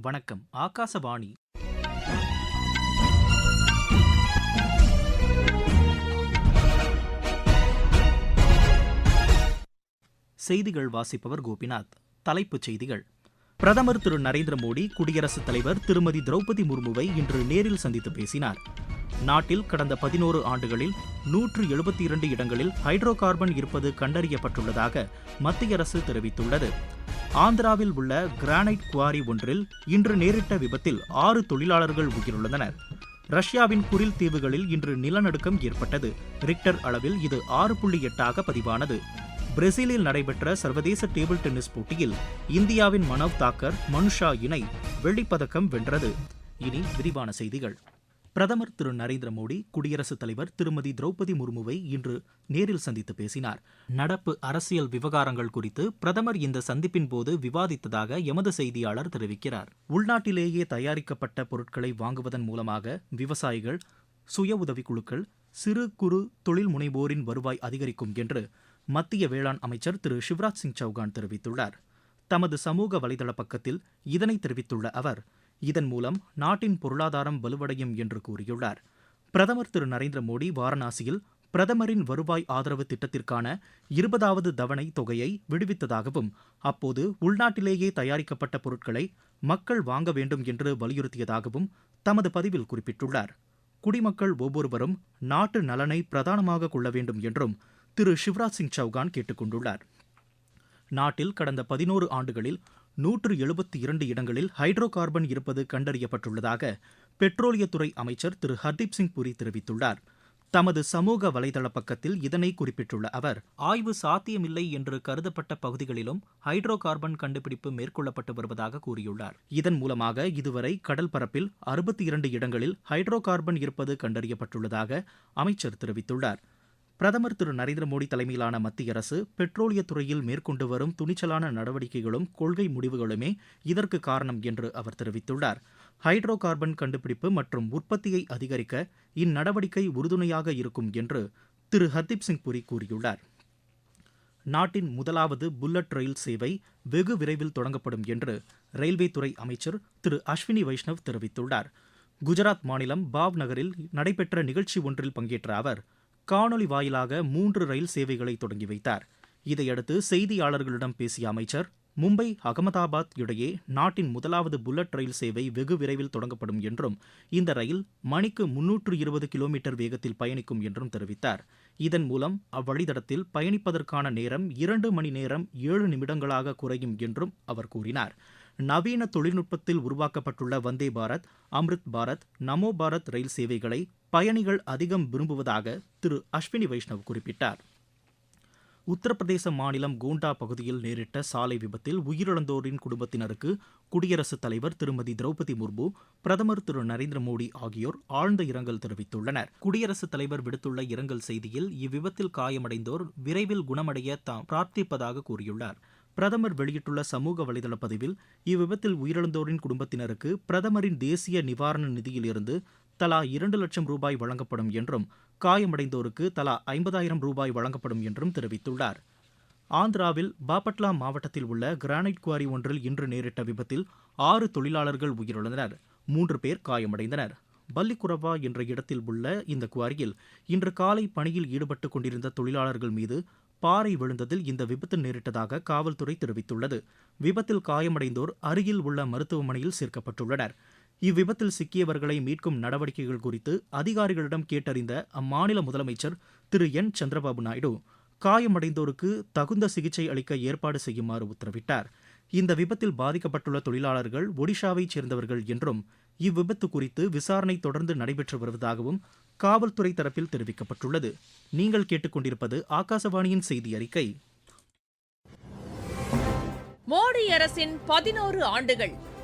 வணக்கம் ஆகாசவாணி. செய்திகள் வாசிப்பவர் கோபிநாத். தலைப்புச் செய்திகள். பிரதமர் திரு நரேந்திர மோடி குடியரசுத் தலைவர் திருமதி திரௌபதி முர்முவை இன்று நேரில் சந்தித்து பேசினார். நாட்டில் கடந்த பதினோரு ஆண்டுகளில் நூற்று எழுபத்தி இரண்டு இடங்களில் ஹைட்ரோ கார்பன் இருப்பது கண்டறியப்பட்டுள்ளதாக மத்திய அரசு தெரிவித்துள்ளது. ஆந்திராவில் உள்ள கிரானைட் குவாரி ஒன்றில் இன்று நேரிட்ட விபத்தில் ஆறு தொழிலாளர்கள் உயிரிழந்தனர். ரஷ்யாவின் குரில் தீவுகளில் இன்று நிலநடுக்கம் ஏற்பட்டது. ரிக்டர் அளவில் இது ஆறு புள்ளி எட்டாக பதிவானது. பிரேசிலில் நடைபெற்ற சர்வதேச டேபிள் டென்னிஸ் போட்டியில் இந்தியாவின் மனவ் தாக்கர் மனுஷா இணை வெள்ளிப்பதக்கம் வென்றது. இனி விரிவான செய்திகள். பிரதமர் திரு நரேந்திர மோடி குடியரசுத் தலைவர் திருமதி திரௌபதி முர்முவை இன்று நேரில் சந்தித்து பேசினார். நடப்பு அரசியல் விவகாரங்கள் குறித்து பிரதமர் இந்த சந்திப்பின் போது விவாதித்ததாக எமது செய்தியாளர் தெரிவிக்கிறார். உள்நாட்டிலேயே தயாரிக்கப்பட்ட பொருட்களை வாங்குவதன் மூலமாக விவசாயிகள் சுய உதவிக்குழுக்கள் சிறு குறு தொழில் முனைவோரின் வருவாய் அதிகரிக்கும் என்று மத்திய வேளாண் அமைச்சர் திரு சிவராஜ் சிங் சௌகான் தெரிவித்துள்ளார். தமது சமூக வலைதள பக்கத்தில் இதனை தெரிவித்துள்ள அவர் இதன் மூலம் நாட்டின் பொருளாதாரம் வலுவடையும் என்று கூறியுள்ளார். பிரதமர் திரு நரேந்திர மோடி வாரணாசியில் பிரதமரின் வருவாய் ஆதரவு திட்டத்திற்கான இருபதாவது தவணை தொகையை விடுவித்ததாகவும் அப்போது உள்நாட்டிலேயே தயாரிக்கப்பட்ட பொருட்களை மக்கள் வாங்க வேண்டும் என்று வலியுறுத்தியதாகவும் தமது பதிவில் குறிப்பிட்டுள்ளார். குடிமக்கள் ஒவ்வொருவரும் நாட்டு நலனை பிரதானமாக கொள்ள வேண்டும் என்றும் திரு சிவராஜ் சிங் சௌகான் கேட்டுக் கொண்டுள்ளார். நாட்டில் கடந்த பதினோரு ஆண்டுகளில் நூற்று எழுபத்தி இரண்டு இடங்களில் ஹைட்ரோ கார்பன் இருப்பது கண்டறியப்பட்டுள்ளதாக பெட்ரோலியத்துறை அமைச்சர் திரு. ஹர்தீப் சிங் புரி தெரிவித்துள்ளார். தமது சமூக வலைதள பக்கத்தில் இதனை குறிப்பிட்டுள்ள அவர் ஆய்வு சாத்தியமில்லை என்று கருதப்பட்ட பகுதிகளிலும் ஹைட்ரோ கார்பன் கண்டுபிடிப்பு மேற்கொள்ளப்பட்டு வருவதாக கூறியுள்ளார். இதன் மூலமாக இதுவரை கடல் பரப்பில் அறுபத்தி இரண்டு இடங்களில் ஹைட்ரோ கார்பன் இருப்பது கண்டறியப்பட்டுள்ளதாக அமைச்சர் தெரிவித்துள்ளார். பிரதமர் திரு நரேந்திர மோடி தலைமையிலான மத்திய அரசு பெட்ரோலியத் துறையில் மேற்கொண்டு வரும் துணிச்சலான நடவடிக்கைகளும் கொள்கை முடிவுகளுமே இதற்கு காரணம் என்று அவர் தெரிவித்துள்ளார். ஹைட்ரோ கார்பன் கண்டுபிடிப்பு மற்றும் உற்பத்தியை அதிகரிக்க இந்நடவடிக்கை உறுதுணையாக இருக்கும் என்று திரு ஹர்தீப் சிங் புரி கூறியுள்ளார். நாட்டின் முதலாவது புல்லட் ரயில் சேவை வெகு விரைவில் தொடங்கப்படும் என்று ரயில்வே துறை அமைச்சர் திரு அஸ்வினி வைஷ்ணவ் தெரிவித்துள்ளார். குஜராத் மாநிலம் பாவ் நகரில் நடைபெற்ற நிகழ்ச்சி ஒன்றில் பங்கேற்ற அவர் காணொலி வாயிலாக மூன்று ரயில் சேவைகளை தொடங்கி வைத்தார். இதையடுத்து செய்தியாளர்களிடம் பேசிய அமைச்சர் மும்பை அகமதாபாத் இடையே நாட்டின் முதலாவது புல்லட் ரயில் சேவை வெகு விரைவில் தொடங்கப்படும் என்றும் இந்த ரயில் மணிக்கு முன்னூற்று இருபது கிலோமீட்டர் வேகத்தில் பயணிக்கும் என்றும் தெரிவித்தார். இதன் மூலம் அவ்வழித்தடத்தில் பயணிப்பதற்கான நேரம் இரண்டு மணி நேரம் ஏழு நிமிடங்களாக குறையும் என்றும் அவர் கூறினார். நவீன தொழில்நுட்பத்தில் உருவாக்கப்பட்டுள்ள வந்தே பாரத் அம்ரித் பாரத் நமோ பாரத் ரயில் சேவைகளை பயணிகள் அதிகம் விரும்புவதாக திரு அஸ்வினி வைஷ்ணவ் குறிப்பிட்டார். உத்தரப்பிரதேச மாநிலம் கோண்டா பகுதியில் நேரிட்ட சாலை விபத்தில் உயிரிழந்தோரின் குடும்பத்தினருக்கு குடியரசுத் தலைவர் திருமதி திரௌபதி முர்மு பிரதமர் திரு நரேந்திர மோடி ஆகியோர் ஆழ்ந்த இரங்கல் தெரிவித்துள்ளனர். குடியரசுத் தலைவர் விடுத்துள்ள இரங்கல் செய்தியில் இவ்விபத்தில் காயமடைந்தோர் விரைவில் குணமடைய தாம் பிரார்த்திப்பதாக கூறியுள்ளார். பிரதமர் வெளியிட்டுள்ள சமூக வலைதள பதிவில் இவ்விபத்தில் உயிரிழந்தோரின் குடும்பத்தினருக்கு பிரதமரின் தேசிய நிவாரண நிதியிலிருந்து தலா இரண்டு லட்சம் ரூபாய் வழங்கப்படும் என்றும் காயமடைந்தோருக்கு தலா ஐம்பதாயிரம் ரூபாய் வழங்கப்படும் என்றும் தெரிவித்துள்ளார். ஆந்திராவில் பாபட்லா மாவட்டத்தில் உள்ள கிரானைட் குவாரி ஒன்றில் இன்று நேரிட்ட விபத்தில் ஆறு தொழிலாளர்கள் உயிரிழந்தனர் மூன்று பேர் காயமடைந்தனர். பல்லிக்குரவா என்ற இடத்தில் உள்ள இந்த குவாரியில் இன்று காலை பணியில் ஈடுபட்டு கொண்டிருந்த தொழிலாளர்கள் மீது பாறை விழுந்ததில் இந்த விபத்து நேரிட்டதாக காவல்துறை தெரிவித்துள்ளது. விபத்தில் காயமடைந்தோர் அருகில் உள்ள மருத்துவமனையில் சேர்க்கப்பட்டுள்ளனர். இவ்விபத்தில் சிக்கியவர்களை மீட்கும் நடவடிக்கைகள் குறித்து அதிகாரிகளிடம் கேட்டறிந்த அம்மாநில முதலமைச்சர் திரு. என். சந்திரபாபு நாயுடு காயமடைந்தோருக்கு தகுந்த சிகிச்சை அளிக்க ஏற்பாடு செய்யுமாறு உத்தரவிட்டார். இந்த விபத்தில் பாதிக்கப்பட்டுள்ள தொழிலாளர்கள் ஒடிஷாவைச் சேர்ந்தவர்கள் என்றும் இவ்விபத்து குறித்து விசாரணை தொடர்ந்து நடைபெற்று வருவதாகவும் காவல்துறை தரப்பில் தெரிவிக்கப்பட்டுள்ளது. நீங்கள் கேட்டுக்கொண்டிருப்பது ஆகாசவாணியின் செய்தி அறிக்கை. மோடி அரசின் பதினோரு ஆண்டுகள்.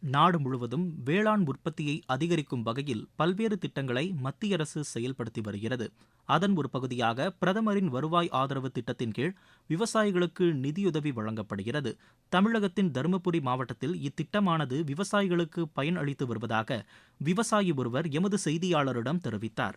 நாடு முழுவதும் வேளாண் உற்பத்தியை அதிகரிக்கும் வகையில் பல்வேறு திட்டங்களை மத்திய அரசு செயல்படுத்தி வருகிறது. அதன் ஒரு பகுதியாக பிரதமரின் வருவாய் ஆதரவு திட்டத்தின் கீழ் விவசாயிகளுக்கு நிதியுதவி வழங்கப்படுகிறது. தமிழகத்தின் தருமபுரி மாவட்டத்தில் இத்திட்டமானது விவசாயிகளுக்கு பயன் அளித்து வருவதாக விவசாயி ஒருவர் எமது செய்தியாளரிடம் தெரிவித்தார்.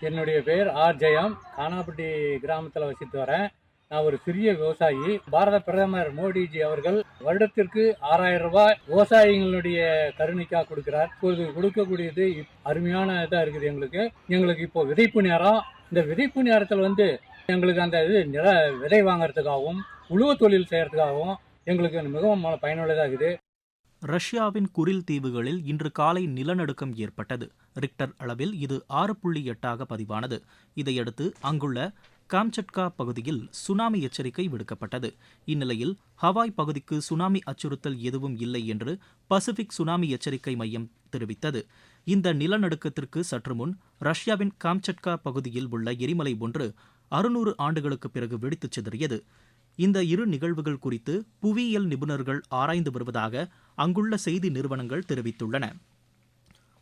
என்னுடைய பேர் ஆர் ஜெயம். கானாப்பட்டி கிராமத்தில் வசித்து வரேன். நான் ஒரு சிறிய விவசாயி. பாரத பிரதமர் மோடிஜி அவர்கள் வருடத்திற்கு ஆறாயிரம் ரூபாய் விவசாயிகளுடைய கருணைக்காக கொடுக்கிறார். இப்போது கொடுக்கக்கூடியது இப்- அருமையான இதாக இருக்குது எங்களுக்கு. எங்களுக்கு இப்போ விதைப்பு நேரம். இந்த விதைப்பு நேரத்தில் வந்து எங்களுக்கு அந்த இது நில விதை வாங்குறதுக்காகவும் உழுவ தொழில் செய்யறதுக்காகவும் எங்களுக்கு மிகவும் பயனுள்ளதாக இருக்குது. ரஷ்யாவின் குரில் தீவுகளில் இன்று காலை நிலநடுக்கம் ஏற்பட்டது. ரிக்டர் அளவில் இது ஆறு புள்ளி எட்டாக பதிவானது. இதையடுத்து அங்குள்ள காம்சட்கா பகுதியில் சுனாமி எச்சரிக்கை விடுக்கப்பட்டது. இந்நிலையில் ஹவாய் பகுதிக்கு சுனாமி அச்சுறுத்தல் எதுவும் இல்லை என்று பசிபிக் சுனாமி எச்சரிக்கை மையம் தெரிவித்தது. இந்த நிலநடுக்கத்திற்கு சற்று முன் ரஷ்யாவின் காம்சட்கா பகுதியில் உள்ள எரிமலை ஒன்று அறுநூறு ஆண்டுகளுக்கு பிறகு வெடித்துச் சிதறியது. இந்த இரு நிகழ்வுகள் குறித்து புவியியல் நிபுணர்கள் ஆராய்ந்து வருவதாக அங்குள்ள செய்தி நிறுவனங்கள் தெரிவித்துள்ளன.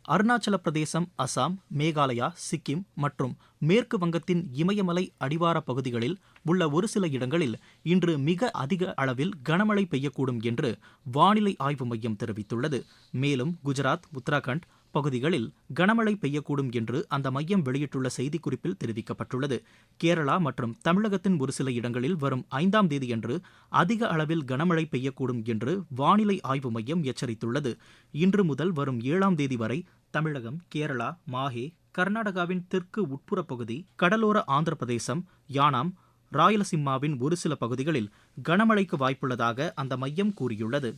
அருணாச்சல பிரதேசம் அசாம் மேகாலயா சிக்கிம் மற்றும் மேற்கு வங்கத்தின் இமயமலை அடிவார பகுதிகளில் உள்ள ஒரு சில இடங்களில் இன்று மிக அதிக அளவில் கனமழை பெய்யக்கூடும் என்று வானிலை ஆய்வு மையம் தெரிவித்துள்ளது. மேலும் குஜராத் உத்தராகண்ட் பகுதிகளில் கனமழை பெய்யக்கூடும் என்று அந்த மையம் வெளியிட்டுள்ள செய்திக்குறிப்பில் தெரிவிக்கப்பட்டுள்ளது. கேரளா மற்றும் தமிழகத்தின் ஒரு சில இடங்களில் வரும் ஐந்தாம் தேதியன்று அதிக அளவில் கனமழை பெய்யக்கூடும் என்று வானிலை ஆய்வு மையம் எச்சரித்துள்ளது. இன்று முதல் வரும் ஏழாம் தேதி வரை தமிழகம் கேரளா மாஹே கர்நாடகாவின் தெற்கு உட்புற பகுதி கடலோர ஆந்திர பிரதேசம் யானாம் ராயலசிம்மாவின் ஒரு சில பகுதிகளில் கனமழைக்கு வாய்ப்புள்ளதாக அந்த மையம் கூறியுள்ளது.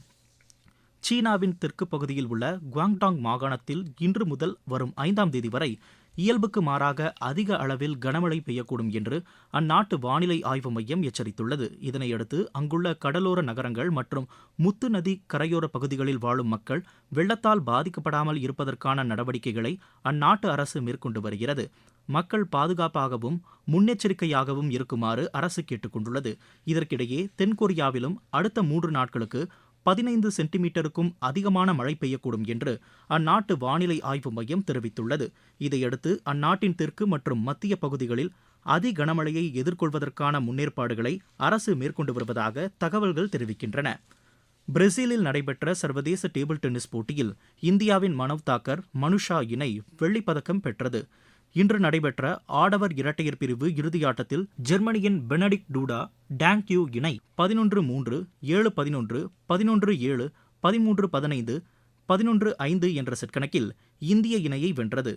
சீனாவின் தெற்கு பகுதியில் உள்ள குவாங்டாங் மாகாணத்தில் இன்று முதல் வரும் ஐந்தாம் தேதி வரை இயல்புக்கு மாறாக அதிக அளவில் கனமழை பெய்யக்கூடும் என்று அந்நாட்டு வானிலை ஆய்வு மையம் எச்சரித்துள்ளது. இதனையடுத்து அங்குள்ள கடலோர நகரங்கள் மற்றும் முத்து நதி கரையோர பகுதிகளில் வாழும் மக்கள் வெள்ளத்தால் பாதிக்கப்படாமல் இருப்பதற்கான நடவடிக்கைகளை அந்நாட்டு அரசு மேற்கொண்டு வருகிறது. மக்கள் பாதுகாப்பாகவும் முன்னெச்சரிக்கையாகவும் இருக்குமாறு அரசு கேட்டுக்கொண்டுள்ளது. இதற்கிடையே தென்கொரியாவிலும் அடுத்த மூன்று நாட்களுக்கு பதினைந்து சென்டிமீட்டருக்கும் அதிகமான மழை பெய்யக்கூடும் என்று அந்நாட்டு வானிலை ஆய்வு மையம் தெரிவித்துள்ளது. இதையடுத்து அந்நாட்டின் தெற்கு மற்றும் மத்திய பகுதிகளில் அதி கனமழையை எதிர்கொள்வதற்கான முன்னேற்பாடுகளை அரசு மேற்கொண்டு வருவதாக தகவல்கள் தெரிவிக்கின்றன. பிரேசிலில் நடைபெற்ற சர்வதேச டேபிள் டென்னிஸ் போட்டியில் இந்தியாவின் மனவ் தாக்கர் மனுஷா இணை வெள்ளிப்பதக்கம் பெற்றது. இன்று நடைபெற்ற ஆடவர் இரட்டையர் பிரிவு இறுதியாட்டத்தில் ஜெர்மனியின் பெனடிக் டூடா டேங் கியூ இணை பதினொன்று மூன்று ஏழு பதினொன்று பதினொன்று ஏழு பதிமூன்று பதினைந்து பதினொன்று ஐந்து என்ற செட் கணக்கில் இந்திய இணையை வென்றது.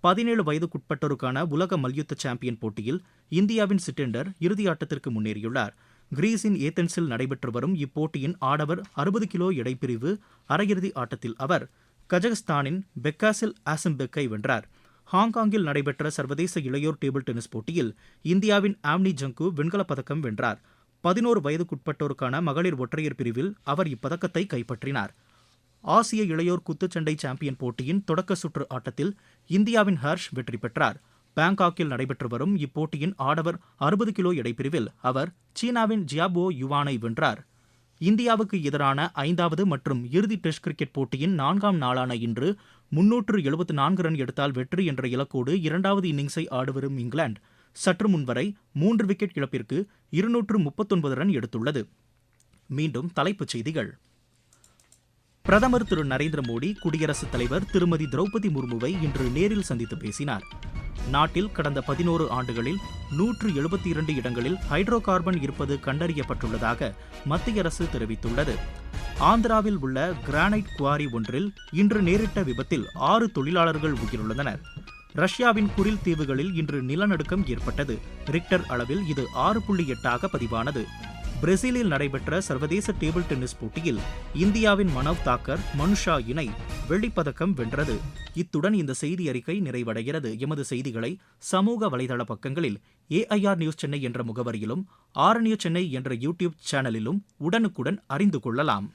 பதினேழு வயதுக்குட்பட்டோருக்கான உலக மல்யுத்த சாம்பியன் போட்டியில் இந்தியாவின் சிட்டெண்டர் இறுதியாட்டத்திற்கு முன்னேறியுள்ளார். கிரீஸின் ஏத்தன்ஸில் நடைபெற்று வரும் இப்போட்டியின் ஆடவர் அறுபது கிலோ எடைப்பிரிவு அரையிறுதி ஆட்டத்தில் அவர் கஜகஸ்தானின் பெக்காசில் ஆசம்பெக்கை வென்றார். ஹாங்காங்கில் நடைபெற்ற சர்வதேச இளையோர் டேபிள் டென்னிஸ் போட்டியில் இந்தியாவின் ஆம்னி ஜங்கு வெண்கலப் பதக்கம் வென்றார். பதினோரு வயதுக்குட்பட்டோருக்கான மகளிர் ஒற்றையர் பிரிவில் அவர் இப்பதக்கத்தை கைப்பற்றினார். ஆசிய இளையோர் குத்துச்சண்டை சாம்பியன் போட்டியின் தொடக்க சுற்று ஆட்டத்தில் இந்தியாவின் ஹர்ஷ் வெற்றி பெற்றார். பாங்காக்கில் நடைபெற்று வரும் இப்போட்டியின் ஆடவர் அறுபது கிலோ எடைப்பிரிவில் அவர் சீனாவின் ஜியாபோ யுவானை வென்றார். இந்தியாவுக்கு எதிரான ஐந்தாவது மற்றும் இறுதி டெஸ்ட் கிரிக்கெட் போட்டியின் நான்காம் நாளான இன்று முன்னூற்று எழுபத்து நான்கு ரன் எடுத்தால் வெற்றி என்ற இலக்கோடு இரண்டாவது இன்னிங்ஸை ஆடுவரும் இங்கிலாந்து. சற்று முன்வரை மூன்று விக்கெட் இழப்பிற்கு இருநூற்று முப்பத்தொன்பது ரன் எடுத்துள்ளது. மீண்டும் தலைப்புச் செய்திகள். பிரதமர் திரு நரேந்திர மோடி குடியரசுத் தலைவர் திருமதி திரௌபதி முர்முவை இன்று நேரில் சந்தித்து பேசினார். நாட்டில் கடந்த பதினோரு ஆண்டுகளில் நூற்று எழுபத்தி இரண்டு இடங்களில் ஹைட்ரோ கார்பன் இருப்பது கண்டறியப்பட்டுள்ளதாக மத்திய அரசு தெரிவித்துள்ளது. ஆந்திராவில் உள்ள கிரானைட் குவாரி ஒன்றில் இன்று நேரிட்ட விபத்தில் ஆறு தொழிலாளர்கள் உயிரிழந்தனர். ரஷ்யாவின் குரில் தீவுகளில் இன்று நிலநடுக்கம் ஏற்பட்டது. ரிக்டர் அளவில் இது ஆறு புள்ளி எட்டாக பதிவானது. பிரேசிலில் நடைபெற்ற சர்வதேச டேபிள் டென்னிஸ் போட்டியில் இந்தியாவின் மனவ் தாக்கர் மனுஷா இணை வெள்ளிப்பதக்கம் வென்றது. இத்துடன் இந்த செய்தி அறிக்கை நிறைவடைகிறது. எமது செய்திகளை சமூக வலைதள பக்கங்களில் ஏஐஆர் நியூஸ் சென்னை என்ற முகவரியிலும் ஆர் நியூஸ் சென்னை என்ற யூடியூப் சேனலிலும் உடனுக்குடன் அறிந்து கொள்ளலாம்.